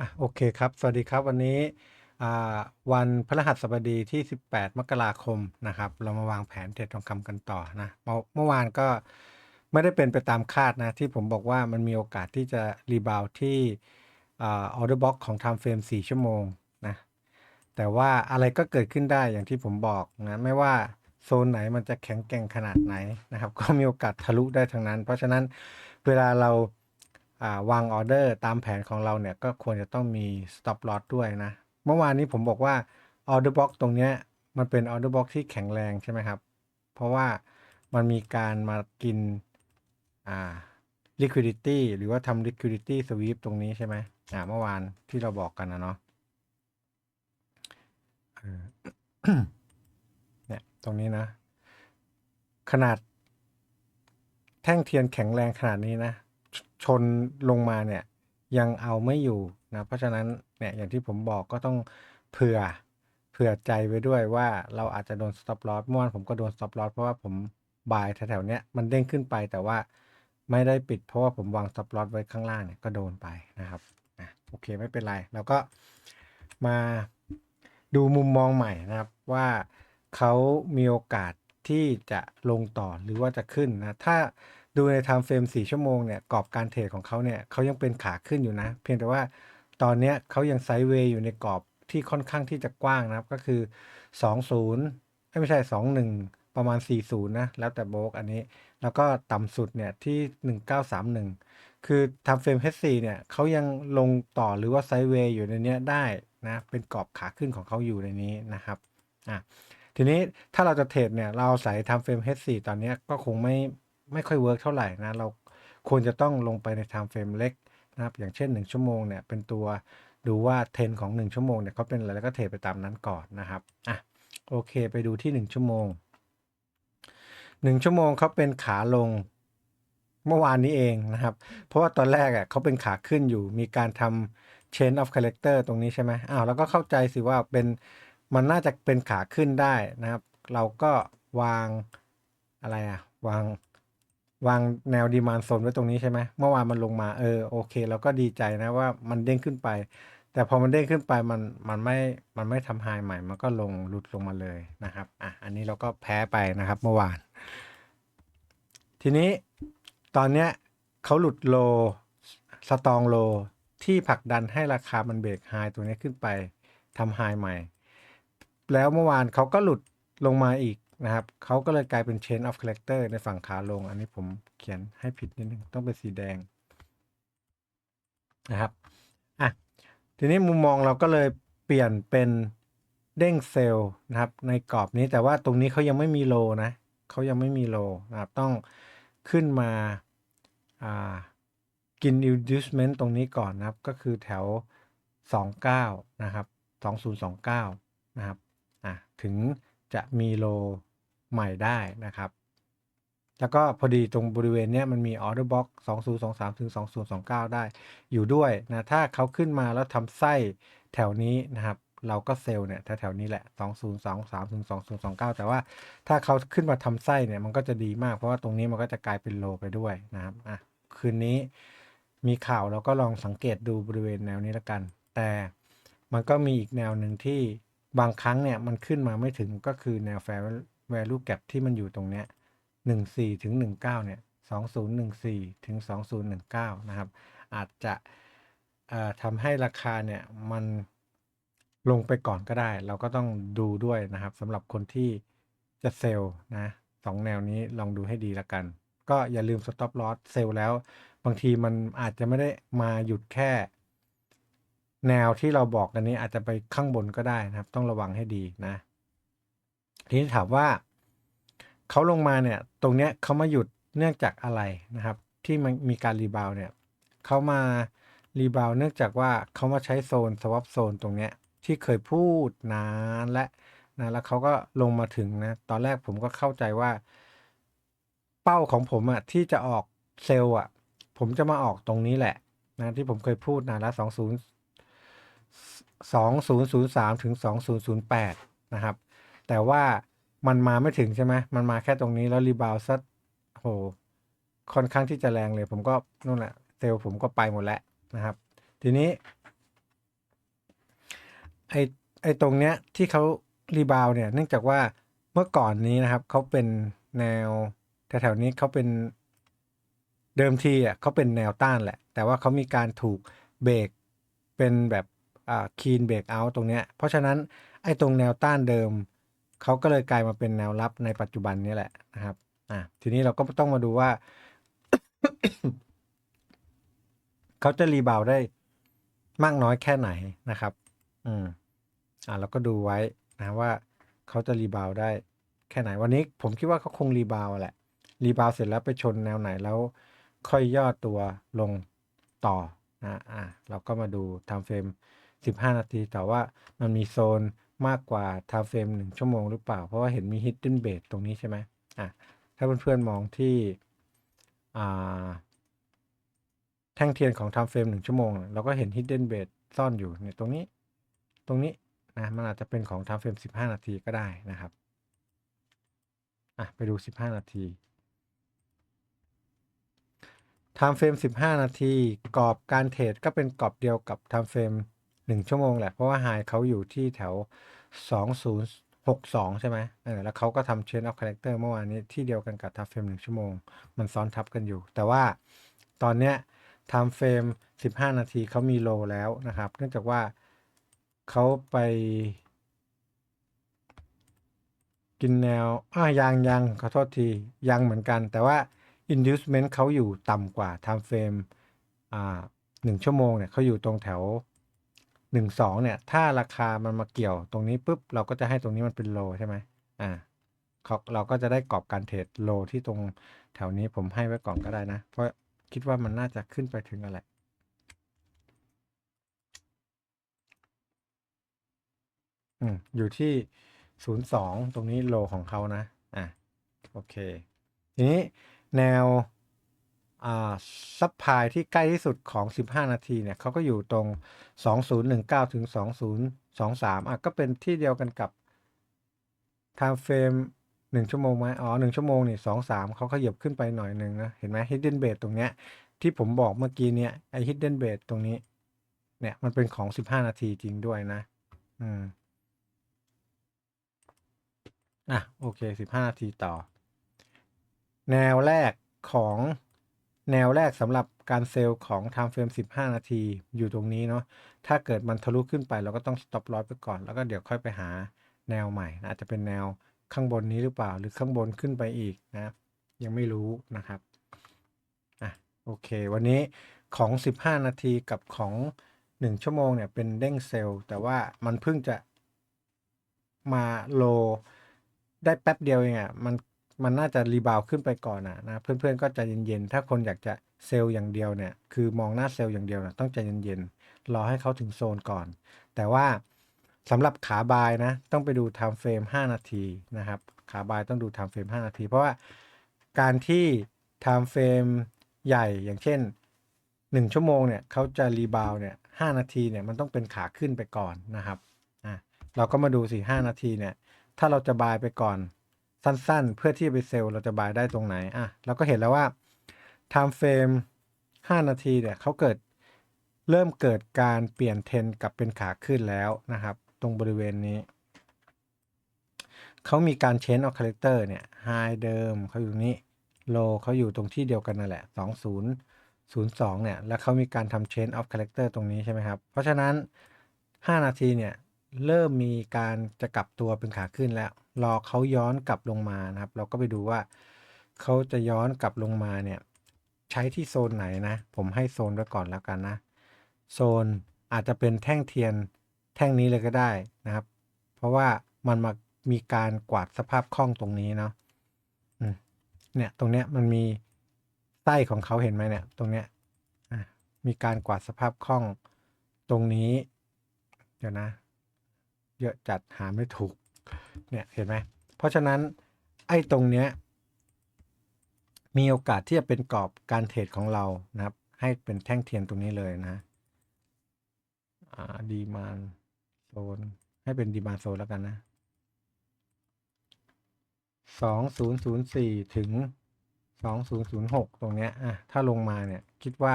อะโอเคครับ สวัสดีครับวันนี้วันพฤหัสบดีที่ 18 มกราคมนะครับ เรามาวางแผนเทรดทองคำกันต่อนะเมื่อวานก็ไม่ได้เป็นไปตามคาดนะ ที่ผมบอกว่ามันมีโอกาสที่จะรีบาวที่ออเดอร์บ็อกของ time frame 4ชั่วโมงนะ แต่ว่าอะไรก็เกิดขึ้นได้อย่างที่ผมบอกนะ ไม่ว่าโซนไหนมันจะแข็งแกร่งขนาดไหนนะครับ ก็มีโอกาสทะลุได้ทั้งนั้น เพราะฉะนั้นเวลาเรา วางออเดอร์ตามแผนของเราเนี่ยก็ควรจะต้องมี stop loss ด้วยนะ เมื่อวานนี้ผมบอกว่า order box ตรงเนี้ยมันเป็น order box ที่แข็งแรงใช่ไหมครับ เพราะว่ามันมีการมากินอ่า liquidity หรือว่าทำ liquidity sweep ตรงนี้ใช่ไหมอ่าเมื่อวานที่เราบอกกันนะเนาะเออเนี่ยตรงนี้นะ ขนาดแท่งเทียนแข็งแรงขนาดนี้นะ ชนลงมาเนี่ยยังเอาไม่อยู่นะเพราะฉะนั้นเนี่ยอย่างที่ผมบอกก็ต้องเผื่อเผื่อใจไว้ด้วยว่าเราอาจจะโดน stop loss เมื่อวานผมก็โดน stop loss เพราะว่าผมบายแถวๆเนี้ยมันเด้งขึ้นไปแต่ว่าไม่ได้ปิดเพราะว่าผมวาง stop loss ไว้ข้างล่างเนี่ยก็โดนไปนะครับอะโอเคไม่เป็นไรแล้วก็มาดูมุมมองใหม่นะครับว่าเขามีโอกาสที่จะลงต่อหรือว่าจะขึ้นนะถ้า ดูใน time frame 4ชั่วโมงเนี่ยกรอบการเทรดของเขาเนี่ยเขายังเป็นขาขึ้นอยู่นะ เพียงแต่ว่าตอนนี้เขายังไซด์เวย์อยู่ในกรอบที่ค่อนข้างที่จะกว้างนะครับ ก็คือ 20เอ้ยไม่ใช่ 21 ประมาณ 40 นะ แล้วแต่โบกอันนี้ แล้วก็ต่ำสุดเนี่ยที่ 1931 คือ time frame H4 เนี่ยเขายังลงต่อหรือว่าไซด์เวย์อยู่ในนี้ได้นะ เป็นกรอบขาขึ้นของเขาอยู่ในนี้นะครับ อะ ทีนี้ถ้าเราจะเทรดเนี่ย เราใส่ time frame H4 ตอนนี้ก็คงไม่ ไม่ค่อยเวิร์กเท่าไหร่นะเราควรจะต้องลงไปใน time frame เล็กนะครับอย่างเช่น 1 ชั่วโมงเนี่ยเป็นตัวดูว่าเทรนของ 1 ชั่วโมงเนี่ยเขาเป็นอะไรแล้วก็เทรดไปตามนั้นก่อนนะครับอะโอเคไปดูที่ 1 ชั่วโมง 1 ชั่วโมงเขาเป็นขาลงเมื่อวานนี้เองนะครับ เพราะว่าตอนแรกอะเขาเป็นขาขึ้นอยู่มีการทำ chain of character ตรงนี้ใช่ไหมอ้าวแล้วก็เข้าใจสิว่าเป็นมันน่าจะเป็นขาขึ้นได้นะครับ เราก็วางอะไรอะวาง วางแนวดีมานโซนไว้ตรงนี้ใช่ไหมเมื่อวานมันลงมาเออโอเคเราก็ดีใจนะว่ามันเด้งขึ้นไป แต่พอมันเด้งขึ้นไปมันมันไม่มันไม่ทำไฮใหม่ มันก็ลงหลุดลงมาเลยนะครับอะอันนี้เราก็แพ้ไปนะครับเมื่อวาน ทีนี้ตอนเนี้ยเขาหลุดโลสตองโลที่ผลักดันให้ราคามันเบรกไฮตัวนี้ขึ้นไปทำไฮใหม่ แล้วเมื่อวานเขาก็หลุดลงมาอีก นะครับเขาก็เลยกลายเป็น chain of character ในฝั่งขาลง อันนี้ผมเขียนให้ผิดนิดนึง ต้องเป็นสีแดงนะครับอะทีนี้มุมมองเราก็เลยเปลี่ยนเป็นเด้งเซลล์นะครับในกรอบนี้แต่ว่าตรงนี้เขายังไม่มีโลนะเขายังไม่มีโลนะครับต้องขึ้นมาอ่ากิน inducement ตรงนี้ก่อนนะครับ ก็คือแถว 29 นะครับ 2029 นะครับอะถึงจะมีโล ใหม่ได้นะครับ แล้วก็พอดีตรงบริเวณนี้มันมี order box 2023ถึง2029 ได้อยู่ด้วยนะถ้าเขาขึ้นมาแล้วทำไส้แถวนี้นะครับเราก็เซลล์เนี่ยแถวๆนี้แหละ 2023ถึง2029 แต่ว่าถ้าเขาขึ้นมาทำไส้เนี่ยมันก็จะดีมาก เพราะว่าตรงนี้มันก็จะกลายเป็นโลไปด้วยนะครับอะคืนนี้มีข่าวเราก็ลองสังเกตดูบริเวณแนวนี้แล้วกัน แต่มันก็มีอีกแนวหนึ่งที่บางครั้งเนี่ยมันขึ้นมาไม่ถึงก็คือแนว fair value gap ที่มันอยู่ตรงเนี้ย14 ถึง 19 เนี่ย 2014 ถึง 2019 นะครับ อาจจะทำให้ราคาเนี่ยมันลงไปก่อนก็ได้ เราก็ต้องดูด้วยนะครับสำหรับคนที่จะเซลล์นะสองแนวนี้ลองดูให้ดีละกัน ก็อย่าลืม stop loss เซลล์แล้ว บางทีมันอาจจะไม่ได้มาหยุดแค่ แนวที่เราบอกกันนี้อาจจะไปข้างบนก็ได้นะครับ ต้องระวังให้ดีนะ ทีนี้ถามว่าเขาลงมาเนี่ย ตรงเนี้ยเขามาหยุดเนื่องจากอะไรนะครับ ที่มันมีการรีบาวเนี่ยเขามารีบาวเนื่องจากว่าเขามาใช้โซนสวอปโซนตรงเนี้ยที่เคยพูดนานและนะแล้วเขาก็ลงมาถึงนะตอนแรกผมก็เข้าใจว่า เป้าของผมอะที่จะออกเซลล์อะผมจะมาออกตรงนี้แหละนะที่ผมเคยพูดนานแล้วสองศูนย์สองศูนย์ศูนย์สามถึงสองศูนย์ศูนย์แปดนะครับ แต่ว่ามันมาไม่ถึงใช่ไหมมันมาแค่ตรงนี้แล้วรีบาวซัดโหค่อนข้างที่จะแรงเลย ผมก็นู่นแหละเซลผมก็ไปหมดแล้วนะครับ ทีนี้ไอไอตรงเนี้ยที่เขารีบาวเนี่ยเนื่องจากว่าเมื่อก่อนนี้นะครับเขาเป็นแนวแถวๆนี้เขาเป็นเดิมทีอะเขาเป็นแนวต้านแหละ แต่ว่าเขามีการถูกเบรกเป็นแบบอ่าคีนเบรกเอาตรงเนี้ยเพราะฉะนั้นไอ้ตรงแนวต้านเดิม เขาก็เลยกลายมาเป็นแนวรับในปัจจุบันนี้แหละนะครับอะทีนี้เราก็ต้องมาดูว่า เขาจะรีบาวได้มากน้อยแค่ไหนนะครับ อืมอ่าเราก็ดูไว้นะว่าเขาจะรีบาวได้แค่ไหนวันนี้ผมคิดว่าเขาคงรีบาวแหละ รีบาวเสร็จแล้วไปชนแนวไหนแล้ว ค่อยย่อตัวลงต่อนะอ่าเราก็มาดูไทม์เฟรม15 นาทีแต่ว่ามันมีโซน มากกว่าไทม์เฟรม1ชั่วโมงหรือเปล่า เพราะว่าเห็นมี hidden base ตรงนี้ใช่ไหมอะถ้าเพื่อนๆมองที่อ่าแท่งเทียนของ time frame 1 ชั่วโมง เราก็เห็น hidden base ซ่อนอยู่เนี่ยตรงนี้ ตรงนี้นะมันอาจจะเป็นของ time frame 15 นาทีก็ได้นะครับอะไปดู 15 นาที time frame 15 นาที กรอบการเทรดก็เป็นกรอบเดียวกับ time frame 1 ชั่วโมงแหละ เพราะว่า high เขาอยู่ที่แถว 2062 ใช่ไหมเออแล้วเขาก็ทำ chain of character เมื่อวานนี้ที่เดียวกันกับ time frame 1ชั่วโมง มันซ้อนทับกันอยู่ แต่ว่าตอนเนี้ย time frame 15 นาทีเขามีโลแล้วนะครับ เนื่องจากว่าเขาไปกินแนวอ่ายังยังขอโทษทียังเหมือนกัน แต่ว่า inducement เขาอยู่ต่ำกว่า time frame อ่าหนึ่งชั่วโมงเนี่ยเขาอยู่ตรงแถว หนึ่งสองเนี่ย ถ้าราคามันมาเกี่ยวตรงนี้ปุ๊บเราก็จะให้ตรงนี้มันเป็นโลใช่ไหมอ่าเขาเราก็จะได้กรอบการเทรดโลที่ตรงแถวนี้ผมให้ไว้ก่อนก็ได้นะ เพราะคิดว่ามันน่าจะขึ้นไปถึงอะไรอืมอยู่ที่ศูนย์สองตรงนี้โลของเขานะ อะ โอเค ทีนี้แนว ซัพพลายที่ใกล้ที่สุดของ 15 นาทีเนี่ยเขาก็อยู่ตรง 2019 ถึง 2023 อะ ก็เป็นที่เดียวกันกับ time frame หนึ่งชั่วโมงไหมอ๋อหนึ่งชั่วโมงนี่สองสามเขาขยับขึ้นไปหน่อยหนึ่งนะ เห็นไหม hidden base ตรงเนี้ย ที่ผมบอกเมื่อกี้เนี่ย ไอ hidden base ตรงนี้ เนี่ย มันเป็นของ 15 นาทีจริงด้วยนะ อืม อะ โอเค 15 นาทีต่อ แนวแรกของ แนวแรกสำหรับการเซลล์ของ time frame 15 นาทีอยู่ตรงนี้เนาะถ้าเกิดมันทะลุขึ้นไปเราก็ต้อง stop loss ไปก่อน แล้วก็เดี๋ยวค่อยไปหาแนวใหม่นะอาจจะเป็นแนวข้างบนนี้หรือเปล่าหรือข้างบนขึ้นไปอีกนะยังไม่รู้นะครับอะโอเค วันนี้ของ 15 นาทีกับของ 1 ชั่วโมงเนี่ยเป็นเด้งเซลล์แต่ว่ามันเพิ่งจะมาโลได้แป๊บเดียวเองอะมัน มันน่าจะรีบาวขึ้นไปก่อนอะนะเพื่อนๆก็ใจเย็นๆถ้าคนอยากจะเซลล์อย่างเดียวเนี่ยคือมองหน้าเซลล์อย่างเดียวนะต้องใจเย็นๆรอให้เขาถึงโซนก่อน แต่ว่าสำหรับขาบายนะต้องไปดู time frame 5นาทีนะครับขาบายต้องดู time frame 5นาที เพราะว่าการที่ time frame ใหญ่อย่างเช่น 1 ชั่วโมงเนี่ยเขาจะรีบาวเนี่ย5นาทีเนี่ยมันต้องเป็นขาขึ้นไปก่อนนะครับอะเราก็มาดูสิ5นาทีเนี่ยถ้าเราจะบายไปก่อน สั้นๆ เพื่อที่จะไปเซลล์เราจะบายได้ตรงไหนอะเราก็เห็นแล้วว่า time frame 5 นาทีเนี่ยเขาเกิดเริ่มเกิดการเปลี่ยนเทรนกลับเป็นขาขึ้นแล้วนะครับ ตรงบริเวณนี้ เขามีการเชนออคาแรคเตอร์เนี่ยไฮเดิมเขาอยู่นี้โลเขาอยู่ตรงที่เดียวกันนั่นแหละ 2002 เนี่ย แล้วเขามีการทำ change of character ตรงนี้ใช่ไหมครับ เพราะฉะนั้น 5 นาทีเนี่ย เริ่มมีการจะกลับตัวเป็นขาขึ้นแล้ว รอเขาย้อนกลับลงมานะครับ เราก็ไปดูว่าเขาจะย้อนกลับลงมาเนี่ย ใช้ที่โซนไหนนะ ผมให้โซนไว้ก่อนแล้วกันนะ โซนอาจจะเป็นแท่งเทียนแท่งนี้เลยก็ได้นะครับ เพราะว่ามันมามีการกวาดสภาพคล่องตรงนี้เนาะเนี่ยตรงเนี้ยมันมีไส้ของเขาเห็นไหมเนี่ย ตรงเนี้ยมีการกวาดสภาพคล่องตรงนี้ เดี๋ยวนะ เยอะจัดหาไม่ถูก เนี่ยเห็นไหมเพราะฉะนั้นไอ้ตรงเนี้ยมีโอกาสที่จะเป็นกรอบการเทรดของเรานะครับ ให้เป็นแท่งเทียนตรงนี้เลยนะอ่าดีมานโซนให้เป็นดีมานโซนแล้วกันนะสองศูนย์ศูนย์สี่ถึงสองศูนย์ศูนย์หกตรงเนี้ยอะถ้าลงมาเนี่ยคิดว่า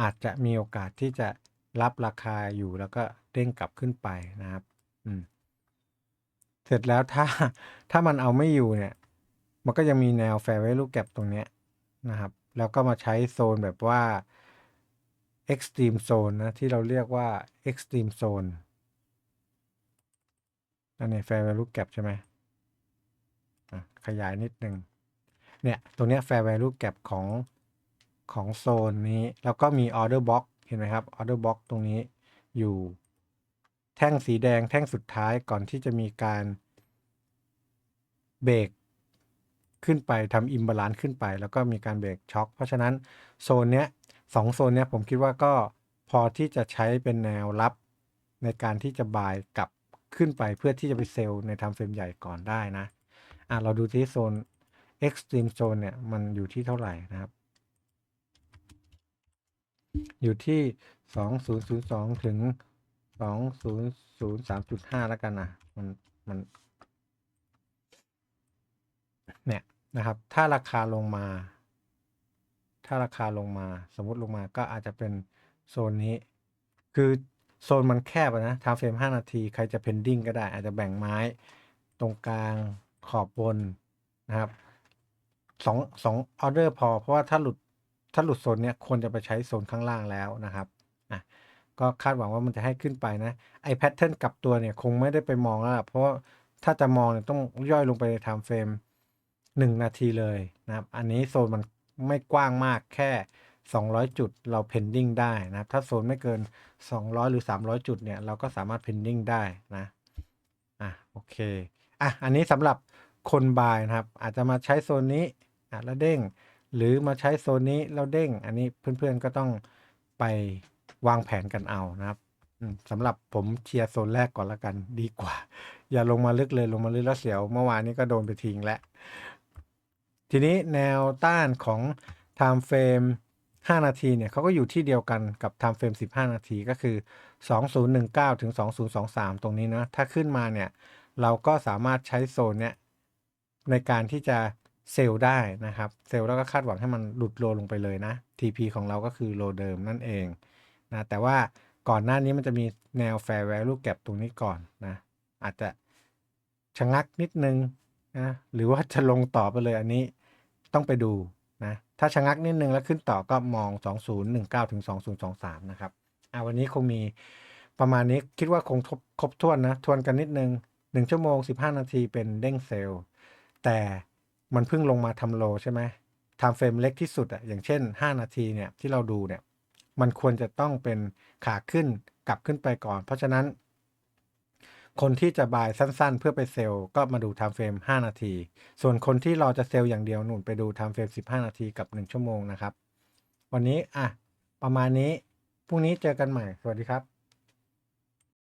อาจจะมีโอกาสที่จะรับราคาอยู่แล้วก็เด้งกลับขึ้นไปนะครับ อืม เสร็จแล้วถ้าถ้ามันเอาไม่อยู่เนี่ย มันก็ยังมีแนวแฟร์ไว้ลูกแก็บตรงเนี้ยนะครับ แล้วก็มาใช้โซนแบบว่า extreme zone นะ ที่เราเรียกว่า extreme zone อันนี้ fair value gap ใช่ไหมขยายนิดนึงเนี่ยตรงเนี้ย fair value gap ของของโซนนี้ แล้วก็มี order box เห็นไหมครับ order box ตรงนี้อยู่ แท่งสีแดงแท่งสุดท้ายก่อนที่จะมีการเบรกขึ้นไปทำอิมบาลานซ์ขึ้นไป แล้วก็มีการเบรกช็อคเพราะฉะนั้นโซนเนี้ยสองโซนเนี้ยผมคิดว่าก็พอที่จะใช้เป็นแนวรับในการที่จะบายกลับขึ้นไปเพื่อที่จะไปเซลล์ในทำเฟรมใหญ่ก่อนได้นะอะเราดูที่โซน extreme zone เนี่ยมันอยู่ที่เท่าไหร่นะครับ อยู่ที่ 2002 ถึง 2003.5แล้วกันนะมันมันเนี่ยนะครับ ถ้าราคาลงมา ถ้าราคาลงมา สมมติลงมาก็อาจจะเป็นโซนนี้ คือโซนมันแคบนะทำเฟรม5นาที ใครจะเพนดิ้งก็ได้ อาจจะแบ่งไม้ ตรงกลางขอบบนนะครับสองสองออเดอร์พอ เพราะว่าถ้าหลุดถ้าหลุดโซนเนี้ยควรจะไปใช้โซนข้างล่างแล้วนะครับ ก็คาดหวังว่ามันจะให้ขึ้นไปนะ ไอแพทเทิร์นกลับตัวเนี่ยคงไม่ได้ไปมองแล้วล่ะเพราะถ้าจะมองเนี่ยต้องย่อยลงไปในไทม์เฟรมหนึ่งนาทีเลยนะครับ อันนี้โซนมันไม่กว้างมากแค่ 200 จุดเราเพนดิ้งได้นะครับ ถ้าโซนไม่เกิน 200 หรือ 300 จุดเนี่ยเราก็สามารถเพนดิ้งได้นะ อะโอเค อะอันนี้สำหรับคนบายนะครับ อาจจะมาใช้โซนนี้อะแล้วเด้ง หรือมาใช้โซนนี้แล้วเด้ง อันนี้เพื่อนๆก็ต้องไป วางแผนกันเอานะครับสำหรับผมเชียร์โซนแรกก่อนละกันดีกว่า อย่าลงมาลึกเลยลงมาลึกแล้วเสียว เมื่อวานนี้ก็โดนไปทิ้งแล้ว ทีนี้แนวต้านของ time frame 5 นาทีเนี่ยเขาก็อยู่ที่เดียวกันกับ time frame 15 นาทีก็คือ 2019 ถึง 2023 ตรงนี้นะ ถ้าขึ้นมาเนี่ย เราก็สามารถใช้โซนเนี้ยในการที่จะเซลล์ได้นะครับ เซลล์แล้วก็คาดหวังให้มันหลุดโลลงไปเลยนะ TP ของเราก็คือโลเดิมนั่นเอง นะแต่ว่าก่อนหน้านี้มันจะมีแนว fair value gap ตรงนี้ก่อนนะ อาจจะชะงักนิดนึงนะหรือว่าจะลงต่อไปเลยอันนี้ต้องไปดูนะถ้าชะงักนิดนึงแล้วขึ้นต่อก็มอง 2019ถึง2023 นะครับอ่าวันนี้คงมีประมาณนี้คิดว่าคงครบถ้วนนะ ทวนกันนิดนึง 1 ชั่วโมง 15 นาทีเป็นเด้งเซลล์แต่มันเพิ่งลงมาทำโลใช่ไหมทม์เฟรมเล็กที่สุดอะอย่างเช่น 5 นาทีเนี่ยที่เราดูเนี่ย มันควรจะต้องเป็นขาขึ้นกลับขึ้นไปก่อน เพราะฉะนั้น คนที่จะบายสั้นๆ เพื่อไปเซลล์ก็มาดูไทม์เฟรม5 นาที ส่วนคนที่รอจะเซลล์อย่างเดียวหนุนไปดูไทม์เฟรม15 นาทีกับ 1 ชั่วโมงนะครับ วันนี้อะประมาณนี้พรุ่งนี้เจอกันใหม่ สวัสดีครับ